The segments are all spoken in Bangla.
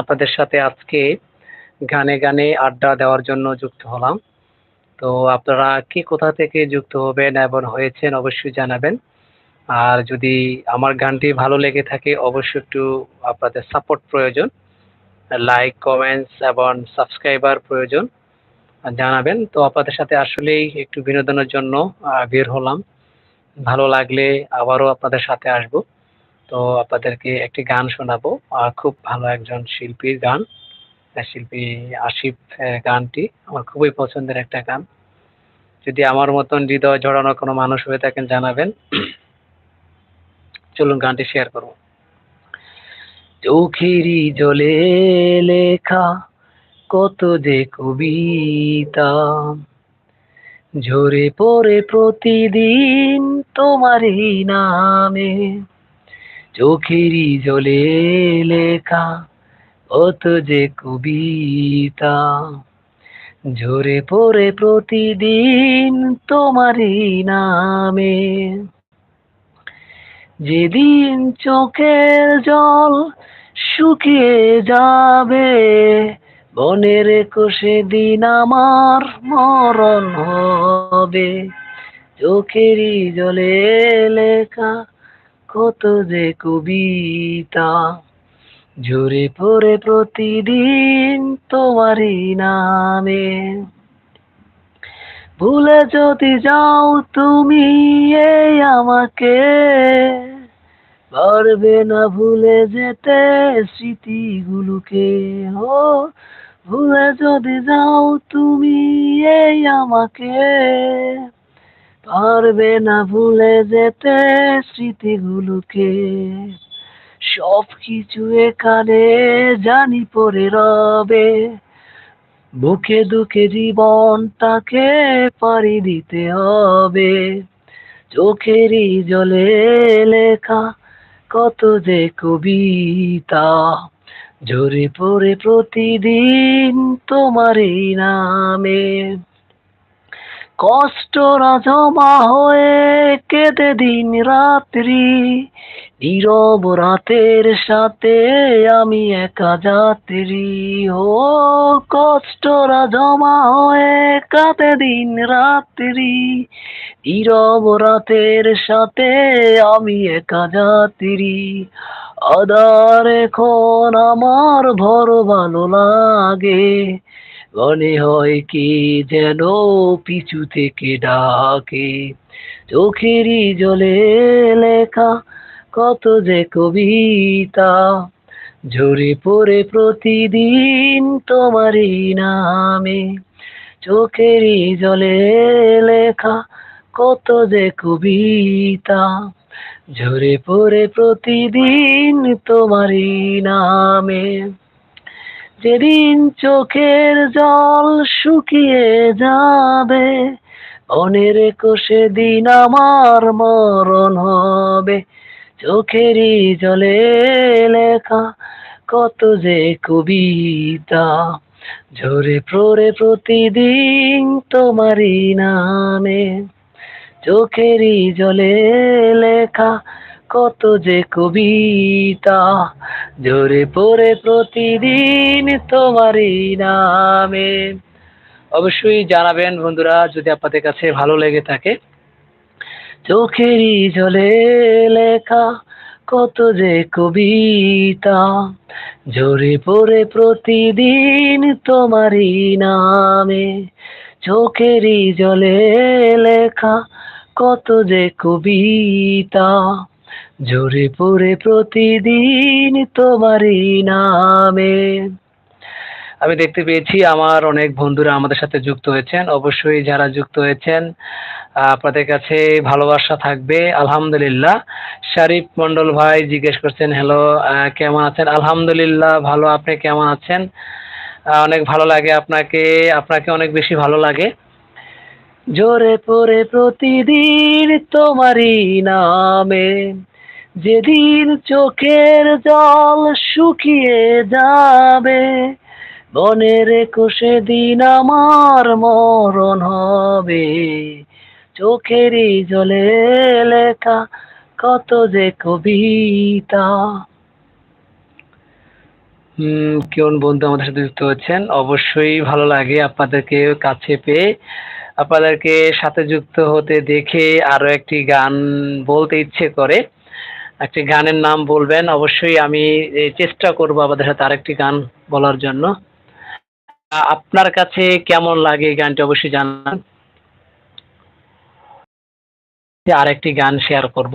আপনাদের সাথে আজকে গানে গানে আড্ডা দেওয়ার জন্য যুক্ত হলাম। তো আপনারা কে কোথা থেকে যুক্ত হবেন এবং হয়েছেন অবশ্যই জানাবেন। আর যদি আমার গানটি ভালো লেগে থাকে, অবশ্যই একটু আপনাদের সাপোর্ট প্রয়োজন। লাইক কমেন্টস এবং সাবস্ক্রাইবার প্রয়োজন জানাবেন। তো আপনাদের সাথে আসলেই একটু বিনোদনের জন্য বের হলাম। ভালো লাগলে আবারও আপনাদের সাথে আসব। তো আপনাদেরকে একটি গান শোনাবো। খুব ভালো একজন শিল্পীর গান। শিল্পী আসিফ গানটি। আমার খুবই পছন্দের একটা গান। যদি আমার মতন হৃদয় জড়ানো কোনো মানুষ হয়ে থাকেন, জানাবেন। চলুন গানটি শেয়ার করব। চোখেরই জলে লেখা কত যে কবিতা। ঝরে পড়ে প্রতিদিন তোমারই নামে। চোখেরই জলে লেখা কত যে কবিতা। ঝরে পড়ে প্রতিদিন তোমারই নামে। যেদিন চোখের জল শুকিয়ে যাবে মনে রেখো সেদিন আমার মরণ হবে। চোখেরই জলে লেখা কত যে কবিতা ঝরে পড়ে প্রতিদিন তোমারই নামে। ভুলে যদি যাও তুমি এই আমাকে, পারবে না ভুলে যেতে স্মৃতিগুলোকে। ও, ভুলে যদি যাও তুমি এই আমাকে পারবে না ভুলে যেতে স্মৃতিগুলোকে। সব কিছু এখানে জানি পড়ে রবে। বুকে দুঃখে জীবনটাকে পাড়ি দিতে হবে। চোখেরই জলে লেখা কত যে কবিতা। ঝরে পড়ে প্রতিদিন তোমারই নামে। কষ্টরা জমা হয়ে কেঁদে দিন রাত্রি। নীরব রাতের সাথে আমি একা যাত্রী। ও কষ্টরা জমা হয়ে কাঁদে দিন রাত্রি। নীরব রাতের সাথে আমি একা যাত্রী। আদার এখন আমার ভর ভালো লাগে। মনে হয় কি যেন পিছু থেকে ডাকে। চোখেরই জলে লেখা কত যে কবিতা, ঝরে পড়ে প্রতিদিন তোমারই নামে। চোখেরই জলে লেখা কত যে কবিতা, ঝরে পড়ে প্রতিদিন তোমারই নামে। যেদিন চোখের জল শুকিয়ে যাবে মনে রেখো সেদিন আমার মরণ হবে। চোখেরই জলে লেখা কত যে কবিতা, ঝরে পড়ে প্রতিদিন তোমারই নামে। চোখেরই জলে লেখা কত যে কবিতা ঝরে পড়ে প্রতিদিন তোমারই নামে। অবশ্যই জানাবেন বন্ধুরা, যদি আপনাদের কাছে ভালো লেগে থাকে। চোখেরই জলে লেখা কত যে কবিতা ঝরে পড়ে প্রতিদিন তোমারই নামে। চোখেরই জলে লেখা কত যে কবিতা ঝরে পড়ে প্রতিদিন তোমারই নামে। আমি দেখতে পেয়েছি, আমার অনেক বন্ধুরা আমাদের সাথে যুক্ত হয়েছেন। অবশ্যই যারা যুক্ত হয়েছেন, আপনাদের কাছে ভালোবাসা থাকবে। আলহামদুলিল্লাহ। শারিফ মন্ডল ভাই জিজ্ঞেস করছেন, হ্যালো কেমন আছেন? আলহামদুলিল্লাহ, ভালো। আপনি কেমন আছেন? অনেক ভালো লাগে আপনাকে আপনাকে অনেক বেশি ভালো লাগে। জোরে পড়ে প্রতিদিন তোমারই নামে। যেদিন চোখের জল শুকিয়ে যাবে বনের রেখো সেদিন আমার মরণ হবে চোখেরই জলে লেখা কত যে কবিতা হুম, কোন বন্ধু আমাদের সাথে যুক্ত হচ্ছেন। অবশ্যই ভালো লাগে আপনাদেরকে কাছে পেয়ে। আপনাদেরকে সাথে যুক্ত হতে দেখে আরও একটি গান বলতে ইচ্ছে করে। একটি গানের নাম বলবেন। অবশ্যই আমি চেষ্টা করব আমাদের সাথে আরেকটি গান বলার জন্য। আপনার কাছে কেমন লাগে এই গানটি অবশ্যই জানান। আরেকটি গান শেয়ার করব।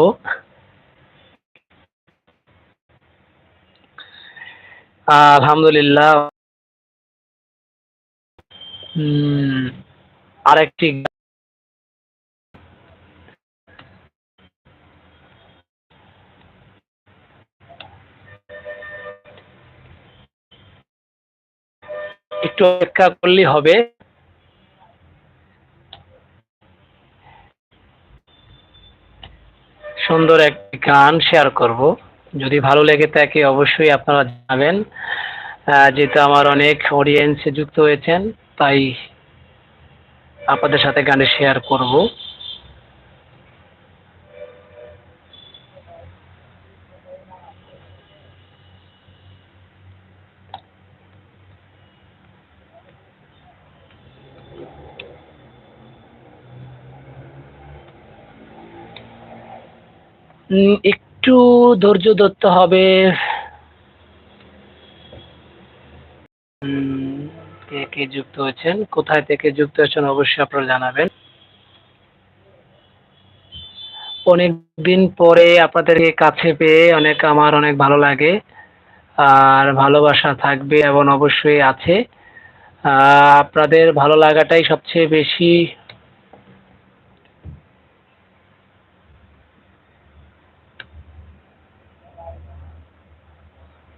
আলহামদুলিল্লাহ। হুম, আরেকটি একটু অপেক্ষা করলেই হবে। সুন্দর একটি গান শেয়ার করব। যদি ভালো লেগে থাকে অবশ্যই আপনারা জানাবেন। যেহেতু আমার অনেক অডিয়েন্সে যুক্ত হয়েছেন, তাই আপনাদের সাথে গানটি শেয়ার করব। একটু ধৈর্য ধরতে হবে। কে, কে যুক্ত হয়েছেন? কোথায় থেকে যুক্ত হয়েছেন অবশ্যই আপনারা জানাবেন। অনেকদিন পরে আপনাদেরকে কাছে পেয়ে অনেক আমার অনেক ভালো লাগে। আর ভালোবাসা থাকবে এবং অবশ্যই আছে। আপনাদের ভালো লাগাটাই সবচেয়ে বেশি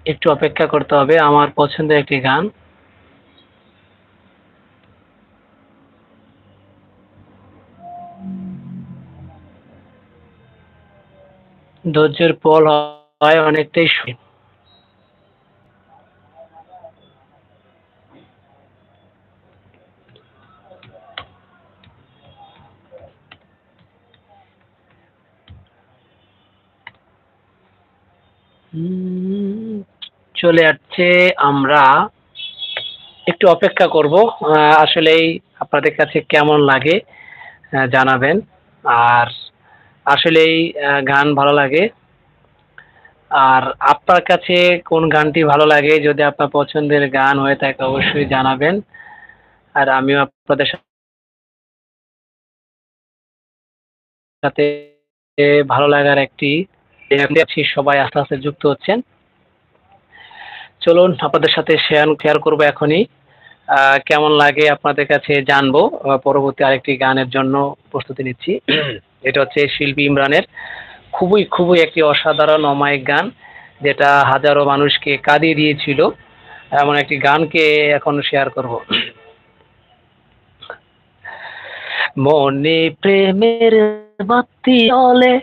একটু অপেক্ষা করতে হবে। আমার পছন্দের একটি গান। ধৈর্যের পল হয় অনেকটাই চলে আসছে আমরা একটু অপেক্ষা করব। আসলেই আপনাদের কাছে কেমন লাগে জানাবেন। আর আসলেই গান ভালো লাগে। আর আপনার কাছে কোন গানটি ভালো লাগে? যদি আপনার পছন্দের গান হয়ে থাকে অবশ্যই জানাবেন। আর আমিও আপনাদের সাথে ভালো লাগার একটি সবাই আস্তে, আস্তে যুক্ত হচ্ছেন। চলুন আপনাদের সাথে শেয়ার শেয়ার করব এখনই। কেমন লাগে আপনাদের কাছে জানব। পরবর্তী আরেকটি গানের জন্য প্রস্তুতি নিচ্ছি। এটা হচ্ছে শিল্পী ইমরানের খুবই, খুবই একটি অসাধারণ অমায়িক গান। যেটা হাজারো মানুষকে কাঁদিয়ে দিয়েছিল। এমন একটি গানকে এখন শেয়ার করব। মনে প্রেমের বাতি জ্বলে,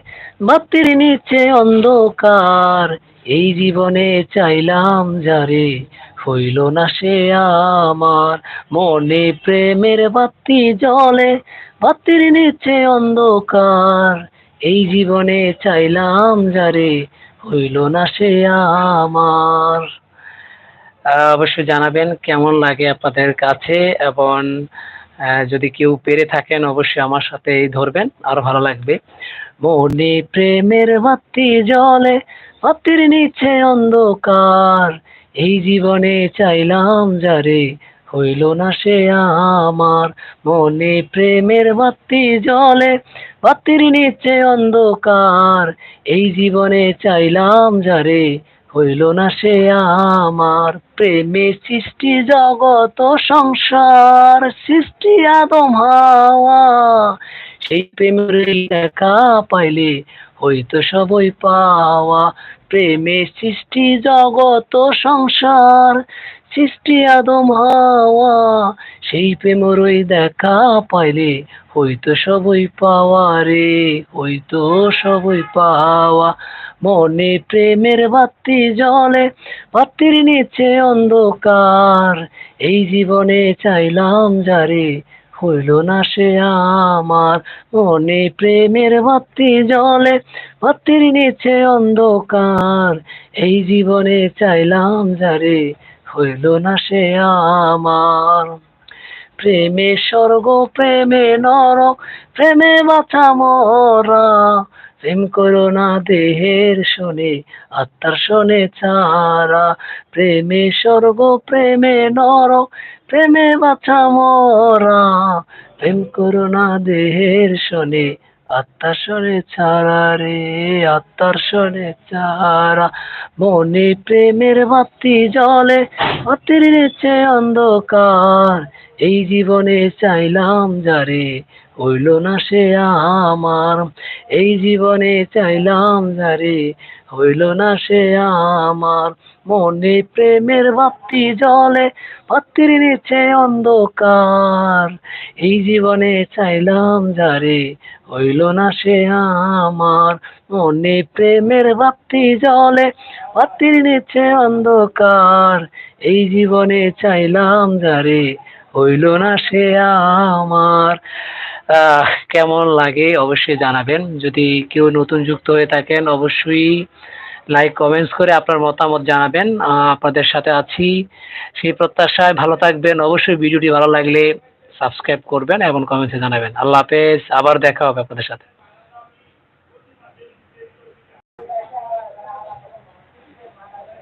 বাতির নিচে অন্ধকার। এই জীবনে চাইলাম যারে, হইল না সে আমার। মনে প্রেমের বাতি জ্বলে, বাতির নিচে অন্ধকার। এই জীবনে চাইলাম যারে, হইল না সে আমার। অবশ্যই জানাবেন কেমন লাগে আপনাদের কাছে এবং যদি কেউ পেরে থাকেন অবশ্যই আমার সাথেই ধরবেন। আরও ভালো লাগবে। মনে প্রেমের বাতি জ্বলে, বাতির নিচে অন্ধকার। এই জীবনে চাইলাম যারে, হইল না সে আমার। মনে প্রেমের বাতি জ্বলে, বাতির নিচে অন্ধকার। এই জীবনে চাইলাম যারে, হইল না সে আমার। প্রেমে সৃষ্টি জগত সংসার, সৃষ্টি আদম হাওয়া। সেই প্রেমের দেখা পাইলে হইতো সবই পাওয়া। প্রেমে সৃষ্টি জগত সংসার, সৃষ্টি আদম হাওয়া। সেই প্রেমেরই দেখা পাইলে হইতো সবই পাওয়া রে, হইতো সবই পাওয়া। মনে প্রেমের বাতি জ্বলে, বাতির নিচে অন্ধকার। এই জীবনে চাইলাম যারে, হইল না সে আমার। মনে প্রেমের বাতি জলে বাতির নিচে অন্ধকার। এই জীবনে চাইলাম যারে হইল না সে আমার। প্রেমে স্বর্গ, প্রেমে নরক প্রেমে বাছা মরা। প্রেম করো না দেহের শোনে, আত্মার শোনে চারা। প্রেমে স্বর্গ, প্রেমে নরক প্রেমে বাছা মরা, প্রেম করো না দেহের শোনে, আত্মার শোনে ছাড়া রে, আত্মার শোনে ছাড়া। মনে প্রেমের বাতি জলে বাতির নিচে অন্ধকার। এই জীবনে চাইলাম যারে হইল না সে আমার। এই জীবনে চাইলাম যারে হইল না সে আমার। মনে প্রেমের বাতি জলে বাতির নিচে অন্ধকার। এই জীবনে চাইলাম যারে হইল না সে আমার। মনে প্রেমের বাতি জলে বাতির নিচে অন্ধকার। এই জীবনে চাইলাম যারে হইল না সে আমার। কেমন লাগে অবশ্যই জানাবেন। যদি কেউ নতুন যুক্ত হয়ে থাকেন, অবশ্যই লাইক কমেন্টস করে আপনার মতামত জানাবেন। আপনাদের সাথে আছি সেই প্রত্যাশায়। ভালো থাকবেন। অবশ্যই ভিডিওটি ভালো লাগলে সাবস্ক্রাইব করবেন এবং কমেন্টসে জানাবেন। আল্লাহ হাফেজ। আবার দেখা হবে আপনাদের সাথে।